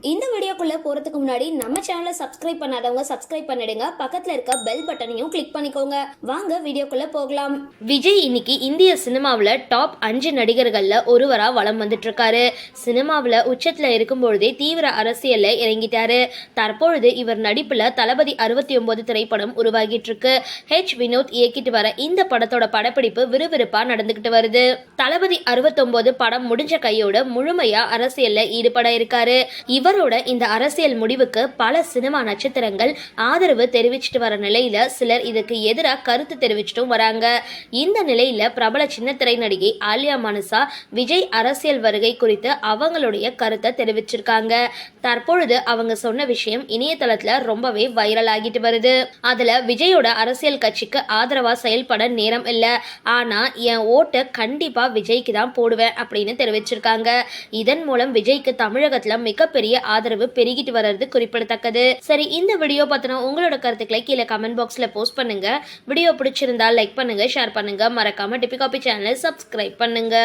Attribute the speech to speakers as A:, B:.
A: இந்த வீடியோக்குள்ளே போறதுக்கு முன்னாடி நம்ம சேனலை சப்ஸ்கிரைப் பண்ணாதவங்க சப்ஸ்கிரைப் பண்ணிடுங்க. பக்கத்தில் இருக்க பெல் பட்டனையும் கிளிக் பண்ணிக்கோங்க. வாங்க வீடியோக்குள்ளே போகலாம்.
B: விஜய் இன்னைக்கு இந்திய சினிமாவில் டாப் அஞ்சு நடிகர்களில் ஒருவராக வளம் வந்துட்டு இருக்காரு சினிமாவில் உச்சத்தில் இருக்கும்பொழுதே தீவிர அரசியலில் இறங்கிட்டாரு. தற்பொழுது இவர் நடிப்பில் தளபதி அறுபத்தி ஒன்பது திரைப்படம் உருவாகிட்டு இருக்கு ஹெச் வினோத் இயக்கிட்டு வர இந்த படத்தோட படப்பிடிப்பு விறுவிறுப்பாக நடந்துகிட்டு வருது. தளபதி அறுபத்தொன்பது படம் முடிஞ்ச கையோட முழுமையாக அரசியலில் ஈடுபட இருக்காரு. இவரோட இந்த அரசியல் முடிவுக்கு பல சினிமா நட்சத்திரங்கள் ஆதரவு தெரிவிச்சிட்டு வர நிலையில சிலர் இதுக்கு எதிராக கருத்து தெரிவிச்சிட்டும் வராங்க. இந்த நிலையில பிரபல சின்னத்திரை நடிகை ஆலியா மனுசா விஜய் அரசியல் வருகை குறித்து அவங்களுடைய கருத்தை தெரிவிச்சிருக்காங்க. தற்பொழுது அவங்க சொன்ன விஷயம் இணையதளத்துல ரொம்பவே வைரல் ஆகிட்டு வருது. அதுல விஜயோட அரசியல் கட்சிக்கு ஆதரவா செயல்பட நேரம் இல்ல. ஆனா என் ஓட்டை கண்டிப்பா விஜய்க்கு தான் போடுவேன் அப்படின்னு தெரிவிச்சிருக்காங்க. இதன் மூலம் விஜய்க்கு தமிழகத்துல மிகப்பெரிய ஆதரவு பெருகிட்டு வர்றது குறிப்பிடத்தக்கது. சரி இந்த வீடியோ பத்தின உங்களோட கருத்துக்களை கீழே கமெண்ட் பாக்ஸ்ல போஸ்ட் பண்ணுங்க. வீடியோ பிடிச்சிருந்தா லைக் பண்ணுங்க ஷேர் பண்ணுங்க. மறக்காம டிபி காபி சேனலை சப்ஸ்கிரைப் பண்ணுங்க.